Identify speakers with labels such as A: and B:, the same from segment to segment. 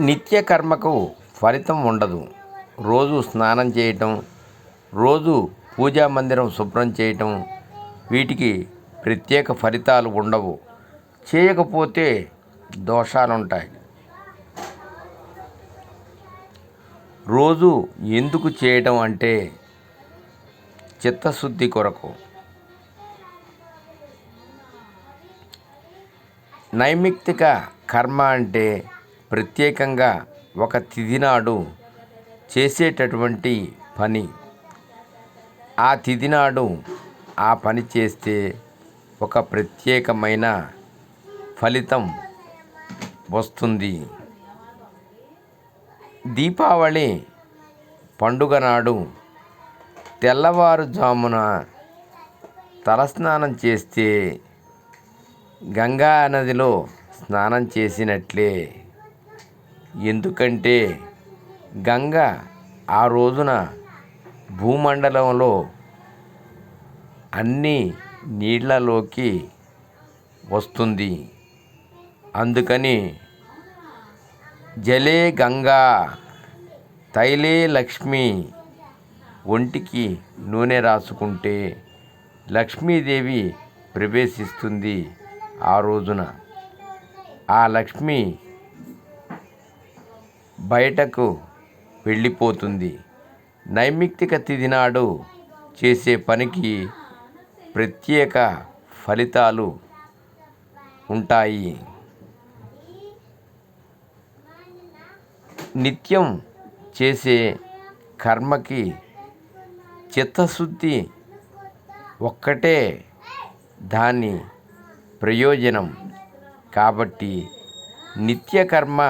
A: నిత్య కర్మకు ఫలితం ఉండదు. రోజు స్నానం చేయటం రోజు పూజా మందిరం శుభ్రం చేయటం వీటికి ప్రత్యేక ఫలితాలు ఉండవు. చేయకపోతే దోషాలుంటాయి. రోజు ఎందుకు చేయటం అంటే చిత్తశుద్ధి కొరకు. నైమిత్తిక కర్మ అంటే ప్రత్యేకంగా ఒక తిథి నాడు చేసేటటువంటి పని. ఆ తిథి నాడు ఆ పని చేస్తే ఒక ప్రత్యేకమైన ఫలితం వస్తుంది. దీపావళి పండుగ నాడు తెల్లవారుజామున తలస్నానం చేస్తే గంగా నదిలో స్నానం చేసినట్లే ఎందుకంటే గంగ ఆ రోజున భూమండలంలో అన్ని నీళ్ళలోకి వస్తుంది. అందుకని జలే గంగా తైలే లక్ష్మి ఒంటికి నూనె రాసుకుంటే లక్ష్మీదేవి ప్రవేశిస్తుంది ఆ రోజున. ఆ లక్ష్మి బయటకు వెళ్ళిపోతుంది. నైమిత్తిక తిథి నాడు చేసే పనికి ప్రత్యేక ఫలితాలు ఉంటాయి. నిత్యం చేసే కర్మకి చిత్తశుద్ధి ఒక్కటే దాని ప్రయోజనం. కాబట్టి నిత్యకర్మ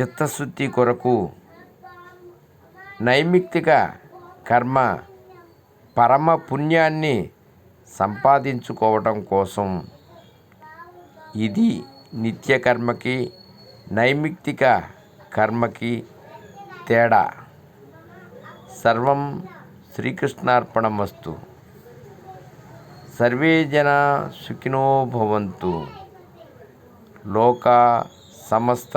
A: చిత్తశుద్ధి కొరకు నైమిత్తిక కర్మ పరమ పుణ్యాన్ని సంపాదించుకోవటం కోసం ఇది నిత్యకర్మకి నైమిత్తిక కర్మకి తేడా. సర్వం శ్రీకృష్ణార్పణమస్తు. సర్వే జన సుఖినో భవంతు. లోక సమస్త